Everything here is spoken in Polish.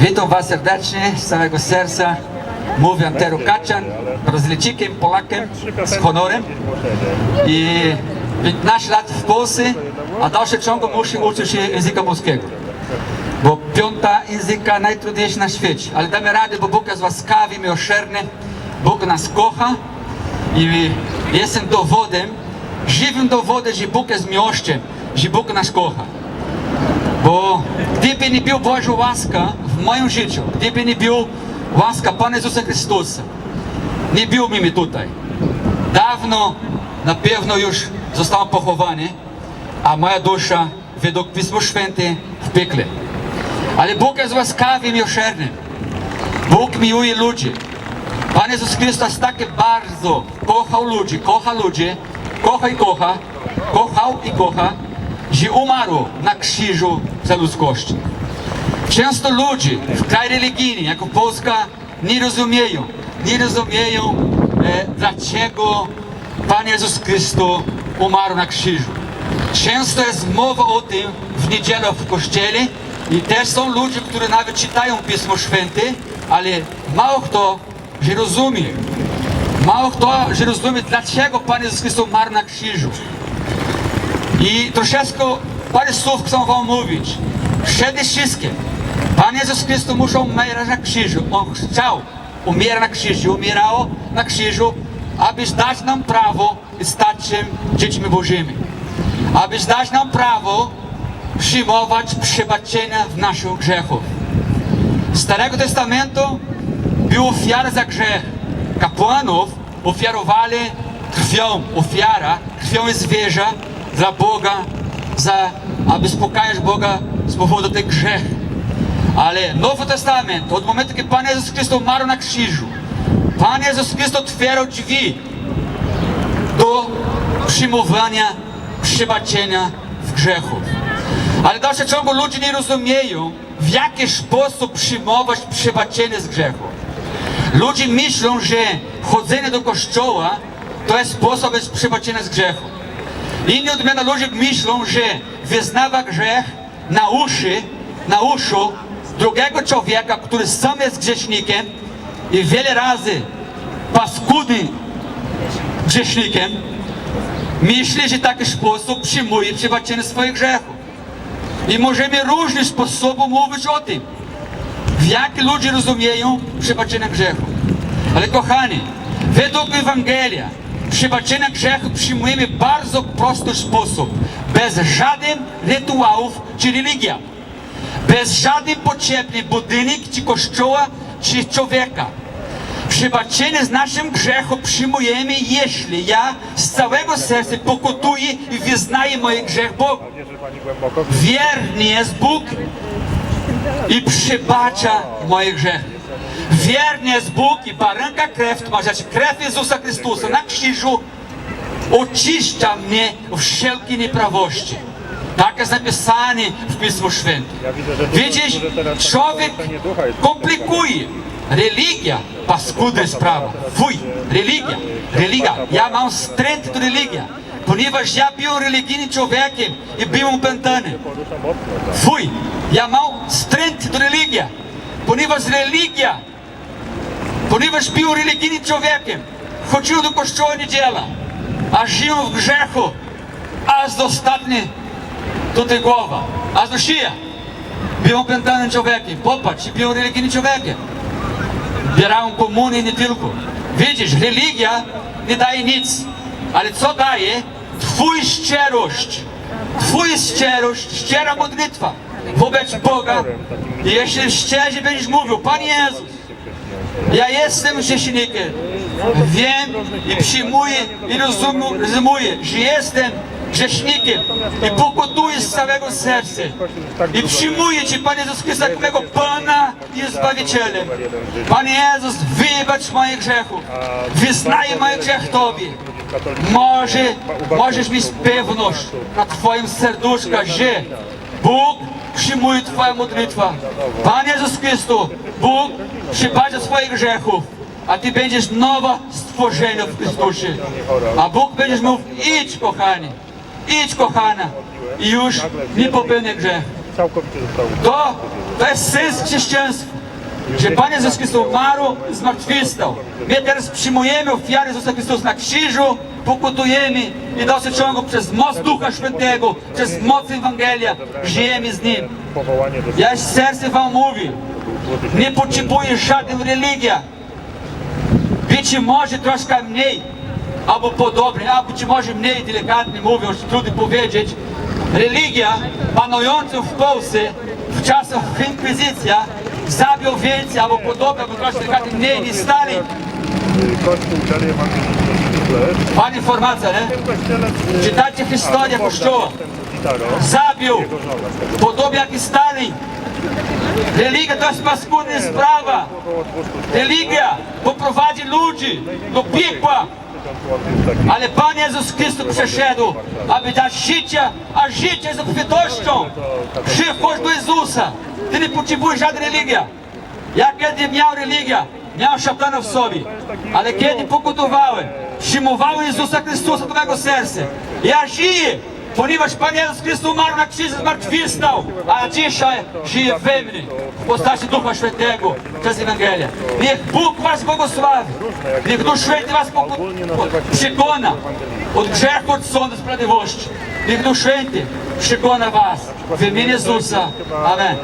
Witam Was serdecznie z całego serca. Mówię Antero Kaczan, Brazylijczykiem, Polakiem z honorem. I 15 lat w Polsce, a w dalszym ciągu muszę uczyć się języka polskiego. Bo piąta języka najtrudniejsza na świecie. Ale damy radę, bo Bóg jest łaskawy miłosierny. Bóg nas kocha i jestem dowodem, żywym dowodem, że Bóg jest miłością, że Bóg nas kocha. Bo gdyby nie był Boża łaska w moim życiu, gdyby nie był łaska Pana Jezusa Chrystusa, nie byłbym mi tutaj. Dawno na pewno już został pochowany, a moja dusza według Pisma Święte w piekle. Ale Bóg jest łaskawy i miłosierny. Bóg miłuje ludzi. Pan Jezus Chrystus tak bardzo kochał ludzi, kocha ludzi, kocha i kocha, kochał i kocha, że umarł na krzyżu za ludzkość. Często ludzie w kraju religijnym, jako Polska, nie rozumieją, nie rozumieją, e, dlaczego Pan Jezus Chrystus umarł na krzyżu. Często jest mowa o tym w niedzielę w kościele i też są ludzie, którzy nawet czytają Pismo Święte, ale mało kto, że rozumie. Mało kto, że rozumie, dlaczego Pan Jezus Chrystus umarł na krzyżu. I troszeczkę parę słów chcę wam mówić. Przede wszystkim, Pan Jezus Chrystus musiał umierać na krzyżu. On chciał umierać na krzyżu, umierał na krzyżu, aby dać nam prawo stać się dziećmi Bożymi. Aby dać nam prawo przyjmować przebaczenia w naszych grzechów. Starego Testamentu była ofiara za grzech. Kapłanów ofiarowali krwią, ofiara, krwią zwierzę dla Boga, za, aby spokajać Boga z powodu tych grzechów. Ale Nowy Testament, od momentu, kiedy Pan Jezus Chrystus umarł na krzyżu, Pan Jezus Chrystus otwierał drzwi do przyjmowania przebaczenia w grzechów. Ale w dalszym ciągu ludzie nie rozumieją, w jaki sposób przyjmować przebaczenie z grzechu. Ludzie myślą, że chodzenie do kościoła to jest sposób przebaczenia z grzechu. Inni odmiany ludzie myślą, że wyznawa grzech na uszy, na uszu drugiego człowieka, który sam jest grzesznikiem i wiele razy paskudny grzesznikiem, myśli, że taki sposób przyjmuje przebaczenie swoich grzechów. I możemy różnych sposobów mówić o tym, w jaki ludzie rozumieją przebaczenie grzechu. Ale kochani, według Ewangelia przebaczenie grzechu przyjmujemy w bardzo prosty sposób, bez żadnych rytuałów czy religia, bez żadnych potrzebnych budynek czy kościoła czy człowieka. Przebaczenie z naszym grzechu przyjmujemy, jeśli ja z całego serca pokutuję i wyznaję moje grzech Bogu. Wierny jest Bóg i przebacza moje grzechy. Wierny jest Bóg i baranka krew, znaczy krew Jezusa Chrystusa na krzyżu oczyszcza mnie wszelkie nieprawości. Tak jest napisane w Pismu Świętym. Widzisz, człowiek komplikuje. Religia, paskudna sprawa. Fuj, religia, religia. Ja mam stręt do religia, ponieważ ja byłem religijnym człowiekiem i byłem mocno. Fuj, ja mam stręt do religia, ponieważ religia, ponieważ byłem religijnym człowiekiem, chodziłem do kościoła niedziela, a żyłem w grzechu, aż do ostatniej tutaj głowa, aż do szyja. Byłem opętanym człowiekiem, popatrz, byłem religijnym człowiekiem. Bierałem komunię nie tylko. Widzisz, religia nie daje nic, ale co daje? Twój szczerość. Twój szczerość, szczera modlitwa wobec Boga. I jeśli szczerze będziesz mówił, Panie Jezus, ja jestem grzesznikiem. Wiem i przyjmuję i rozum- rozumuję, że jestem grzesznikiem i pokutuję z całego serca. I przyjmuję Cię, Panie Jezus Chrystus, jako mego Pana i Zbawicielem. Panie Jezus, wybacz moje grzechów. Wyznaję moje grzech Tobie. Może, możesz mieć pewność na Twoim serduszku, że Bóg przyjmuje Twoją modlitwę. Panie Jezus Chrystus, Bóg przebacza swoich grzechów, a Ty będziesz nowe stworzenie w Chrystusie. A Bóg będziesz mówił, idź kochanie, idź kochana i już nie popełnię grzech. całkowicie został To, to jest sens chrześcijaństwa. Że Pan Jezus Chrystus umarł, zmartwychwstał. My teraz przyjmujemy ofiarę Jezusa Chrystusa na krzyżu, pokutujemy i dalszy ciągu przez moc Ducha Świętego, przez moc Ewangelia żyjemy z Nim. Ja z serca Wam mówię, nie potrzebuję żadnej religii. Być może troszkę mniej, albo podobnie, albo być może mniej delikatnie mówiąc, trudno powiedzieć. Religia panująca w Polsce w czasach inkwizycja zabił więcej, albo podobnie, albo troszkę delikatnie mniej niż stali. Pan informacja, nie? Czytajcie historię a, Kościoła. Zabił, podobnie jak i stali. Religia to jest paskudna sprawa. około 200 Religia poprowadzi ludzi do piekła. Ale Pan Jezus Chrystus przyszedł, aby dać życie, a życie z obfitością. Przychodź do Jezusa. Ty nie potrzebujesz żadnej religii. Ja kiedy miał religię, miał szatana w sobie. Ale kiedy pokutowałem, przyjmowałem Jezusa Chrystusa do mego serca. Ja żyję, ponieważ Pan Jezus Chrystus umarł na krzyżu, zmartwychwstał, a dzisiaj żyje we mnie w postaci Ducha Świętego przez Ewangelię. Niech Bóg was błogosławi. Niech Duch Święty was przekona od grzechu, od sądu, sprawiedliwości. Niech Duch Święty przekona was w imieniu Jezusa. Amen.